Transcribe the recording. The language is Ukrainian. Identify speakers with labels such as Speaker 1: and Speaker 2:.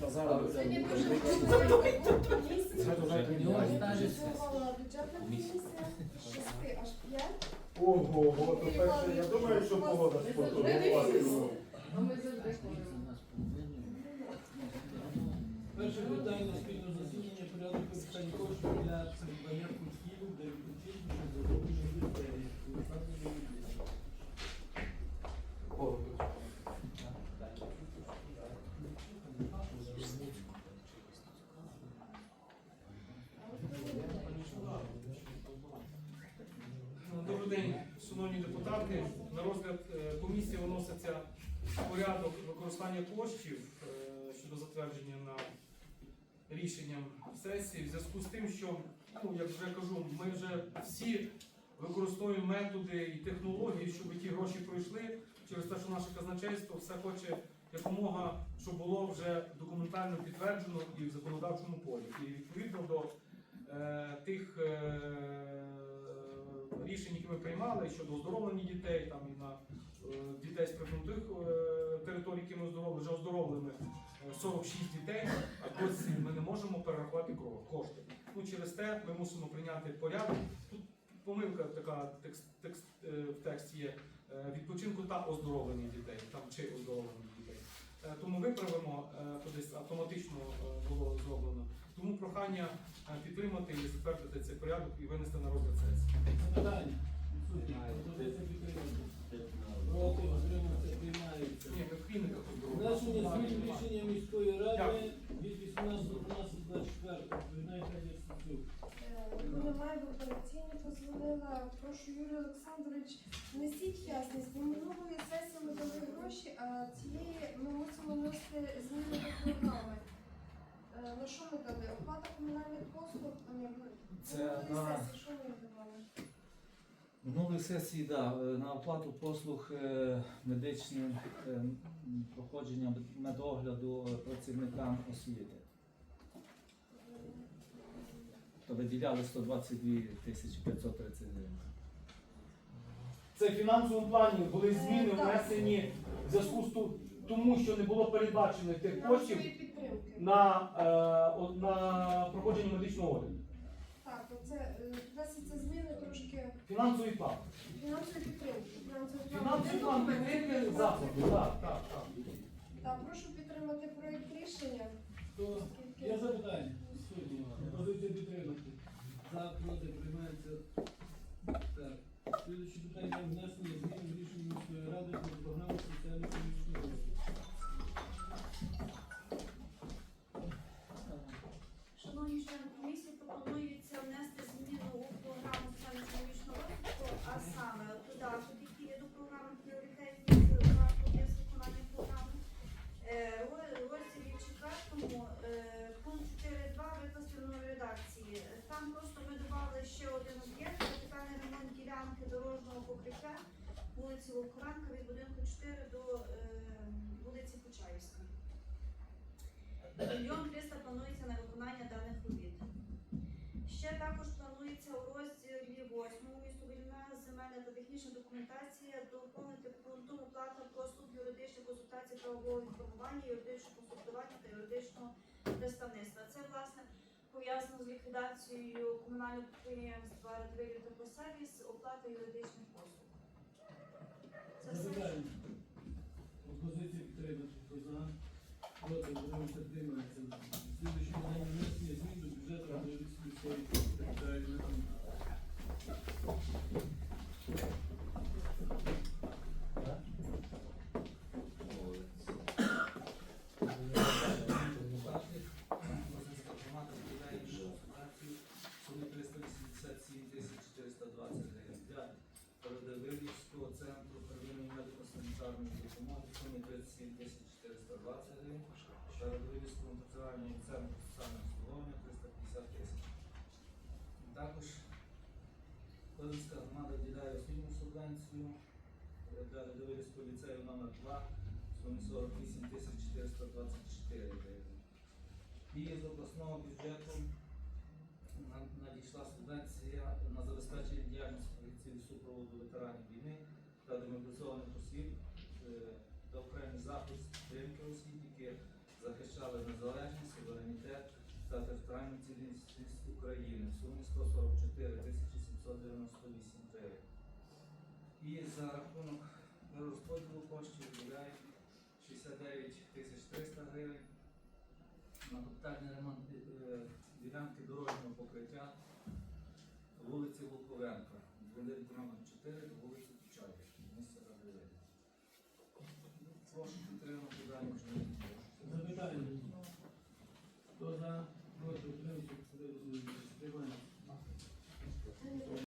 Speaker 1: Конечно, зараз
Speaker 2: Сьогодні
Speaker 1: буде.
Speaker 2: шести аж п'ять.
Speaker 3: Ого, то перше, я думаю, що погода
Speaker 2: ходимо.
Speaker 4: Перше питання спільного засідання порядок питань. коштів для придбання кутків для відпочинку, що задоволення дітей. Олександр Леонідович.
Speaker 5: Добрий день, шановні депутати. На розгляд е, комісії виноситься порядок використання коштів е, щодо затвердження на рішенням сесії. В зв'язку з тим, що, ну, як вже кажу, ми вже всі використовуємо методи і технології, щоб ті гроші пройшли через те, що наше казначейство все хоче якомога, щоб було вже документально підтверджено і в законодавчому полі. І відповідно до е, тих е, рішень, які ми приймали щодо оздоровлення дітей, там і на дітей з прифронтових е, територій, які ми оздоровили, вже оздоровлені е, 46 дітей, а досі ми не можемо перерахувати кро- кошти. Ну, через те ми мусимо прийняти порядок. Тут помилка така текст, текст, е, в тексті є е, відпочинку та оздоровлення дітей, там чи оздоровлення дітей. Е, Тому виправимо, е, то десь автоматично е, було зроблено. Тому прохання е, підтримати і затвердити цей порядок і винести на розгляд сесії.
Speaker 4: Запитання. Відсутні. Пропозиція підтримати. Проти отримався приймається.
Speaker 5: Ні, ми в клініках
Speaker 4: Внесення
Speaker 5: оздоровлення.
Speaker 4: змін рішення міської ради від 18.12.24. Відповідає Федір Стецюк.
Speaker 2: Яку немає в операційній позвонила. Прошу Юрій Олександрович, несіть ясність. Бо минулої сесії ми дали гроші, а цієї ми мусимо внести зміни до програми. На що ми дали? Оплата комунальних послуг? Ні,
Speaker 6: Це на-
Speaker 2: сесії?
Speaker 6: Минулої сесії да, е, на оплату послуг е, медичним е, м, проходженням медогляду працівникам освіти. То виділяли 122 тисячі 530 гривень.
Speaker 1: Це в фінансовому плані були зміни внесені в зв'язку з тому, що не було передбачено тих коштів на, на проходження медичного огляду.
Speaker 2: Так, оце е, зміни трошки
Speaker 1: Фінансовий план.
Speaker 2: підтримки. Фінансовий план.
Speaker 1: Підтримки заходу. Так, так, так.
Speaker 2: Так, прошу підтримати проєкт рішення.
Speaker 4: Я запитання? Відсутні. Пропозиція підтримати. За, проти, приймається. Так. Слідуюче питання внесення змін в рішення міської ради про програму соціально-економічного розвитку.
Speaker 7: Шановні члени комісії, пропонується внести зміну у програму соціально-економічного розвитку, а саме додаток, який є до програми пріоритетні заходи з виконання програми. Е, роз- розділі четвертому е, пункт 4.2 викласти в новій редакції. Там просто ми додали ще один об'єкт, капітальний ремонт ділянки дорожнього покриття вулиці Вовкоранка від будинку 4 до е, вулиці Почаївська. Мільйон 300 планується на виконання даних робіт. Ще також планується у розділі 8 містобудівна земельна та технічна документація доповнити пунктом оплата послуг юридичних консультацій правового інформування, юридичного консультування та юридичного представництва. Це власне пов'язано з ліквідацією комунального підприємства «Редвилів та сервіс, оплата юридичних послуг. Це все.
Speaker 4: Пропозиція підтримати. Хто за? Проти, утримався, приймається.
Speaker 6: Медико-санітарної в сумі 37 420 гривень та Радивилівському соціальному центру соціального обслуговування 350 тисяч. Також Лозинська громада виділяє освітню субвенцію для Радивилівського ліцею номер 2 в сумі 48 424 гривень. І з обласного бюджету надійшла субвенція на забезпечення діяльності супроводу ветеранів війни та демобілізованих осіб е, та окремий захист підтримки осіб, які захищали незалежність, суверенітет та територіальну цілісність України в сумі 144 798 гривень. І за рахунок розподілу коштів виділяють 69 300 гривень на капітальний ремонт е, ділянки дорожнього покриття вулиці Луковенка, будинку номер 4 вулиці Почаїв, місце Радивини. Прошу підтримати дані